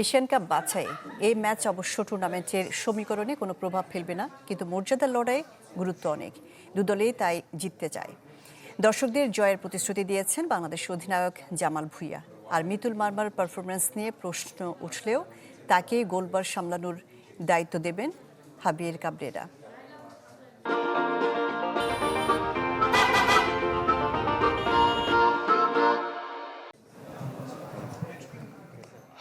Asian cup বাছাই। এই match অবশ্য টুর্নামেন্টের সমীকরণে কোনো প্রভাব ফেলবে না, কিন্তু মর্যাদার লড়াই গুরুত্ব অনেক। দুদলেই তাই জিততে চায়। দর্শকদের জয়ের প্রতিশ্রুতি দিয়েছেন বাংলাদেশ অধিনায়ক জামাল ভুইয়া। আর মিতুল মার্মার পারফরমেন্স নিয়ে প্রশ্ন উঠলেও তাকে গোলবার সামলানোর দায়িত্ব দেবেন হাবিয়ের কাবরেরা।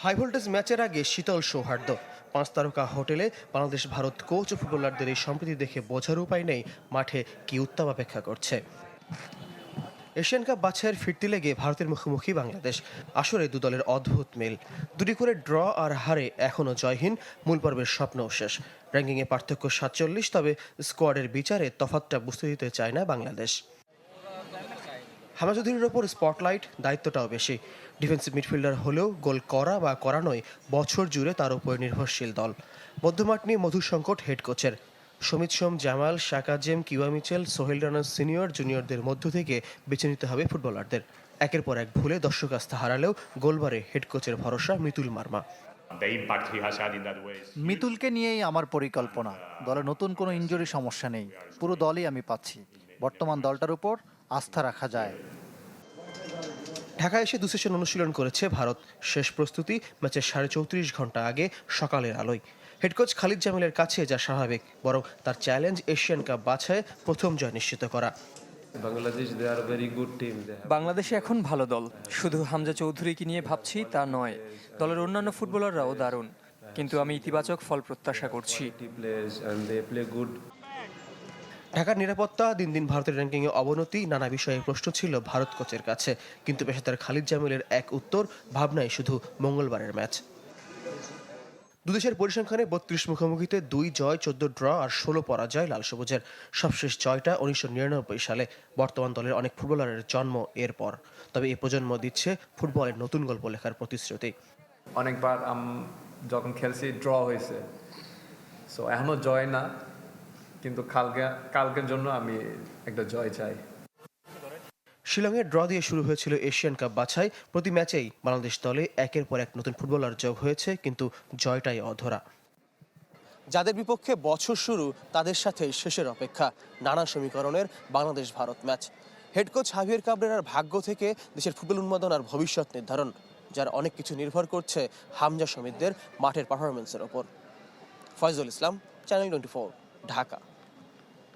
হাই ভোল্টেজ ম্যাচের আগে শীতল সৌহার্দ্য। পাঁচ তারকা হোটেলে বাংলাদেশ ভারত কোচ ও ফুটবলারদের এই সম্প্রীতি দেখে বোঝার উপায় নেই, মাঠে কি উত্তাপ অপেক্ষা করছে। এশিয়ান কাপ বাছাইয়ের ফিরতি লেগে ভারতের মুখোমুখি বাংলাদেশ। আসরে দু দলের অদ্ভুত মিল। দুটি করে ড্র আর হারে এখনও জয়হীন, মূল পর্বের স্বপ্নও শেষ। র্যাঙ্কিংয়ে পার্থক্য সাতচল্লিশ, তবে স্কোয়াডের বিচারে তফাতটা বুঝতে দিতে চায় না বাংলাদেশ। হামাজুদ্দিনের ওপর স্পটলাইট দায়িত্বটাও বেশি। ডিফেন্সিভ মিডফিল্ডার হলেও গোল করা বা করানোয় বছর জুড়ে তার উপর নির্ভরশীল দল। মধ্যমাঠ নিয়ে মধুর সংকট হেড কোচের। সমিত সোম জামাল শাকাজেম কিওয়া মিচেল সোহেল রানা সিনিয়র জুনিয়রদের মধ্য থেকে বেছে নিতে হবে ফুটবলারদের। একের পর এক ভুলে দর্শক আস্থা হারালেও গোলবারে হেড কোচের ভরসা মিতুল মার্মা। মিতুলকে নিয়েই আমার পরিকল্পনা। দলে নতুন কোনো ইনজুরি সমস্যা নেই। পুরো দলই আমি পাচ্ছি। বর্তমান দলটার উপর আস্থা রাখা যায়। ঢাকায় এসে দু সেশন অনুশীলন করেছে ভারত। শেষ প্রস্তুতি ম্যাচের সাড়ে চৌত্রিশ ঘণ্টা আগে সকালের আলোয়। হেড কোচ খালিদ জামিলের কাছে যা স্বাভাবিক বরং তার চ্যালেঞ্জ এশিয়ান কাপ বাছায় প্রথম জয় নিশ্চিত করা। বাংলাদেশে এখন ভালো দল। শুধু হামজা চৌধুরীকে নিয়ে ভাবছি তা নয় দলের অন্যান্য ফুটবলাররাও দারুণ। কিন্তু আমি ইতিবাচক ফল প্রত্যাশা করছি। ঢাকার নিরাপত্তা দিন দিন ভারতের র্যাঙ্কিংয়ে অবনতি, নানা বিষয়ে প্রশ্ন ছিল ভারত কোচের কাছে। কিন্তু পেশাদার খালিদ জামিলের এক উত্তর ভাবনায় শুধু মঙ্গলবারের ম্যাচ। দুদেশের পরিসংখ্যানে বত্রিশ মুখোমুখিতে দুই জয়, চোদ্দ ড্র আর ষোলো পরাজয় লাল সবুজের। সবশেষ জয়টা উনিশশো নিরানব্বই সালে। বর্তমান দলের অনেক ফুটবলারের জন্ম এরপর। তবে এ প্রজন্ম দিচ্ছে ফুটবলের নতুন গল্প লেখার প্রতিশ্রুতি। অনেকবার যখন খেলছি, ড্র হয়েছে। সো এখনও জয় না। কিন্তু কালকে, কালকের জন্য আমি একটা জয় চাই। শিলংয়ে ড্র দিয়ে শুরু হয়েছিল এশিয়ান কাপ বাছাই। প্রতি ম্যাচেই বাংলাদেশ দলে একের পর এক নতুন ফুটবলার যোগ হয়েছে, কিন্তু জয়টাই অধরা। যাদের বিপক্ষে বছর শুরু, তাদের সাথে শেষের অপেক্ষা। নানা সমীকরণের Bangladesh Bharat match. Head coach Javier কাবরেরার ভাগ্য থেকে দেশের ফুটবল উন্মাদনার ভবিষ্যৎ নির্ধারণ, যার অনেক কিছু নির্ভর করছে হামজা সমিতদের মাঠের পারফরমেন্সের ওপর। Foyzul Islam channel twenty Dhaka.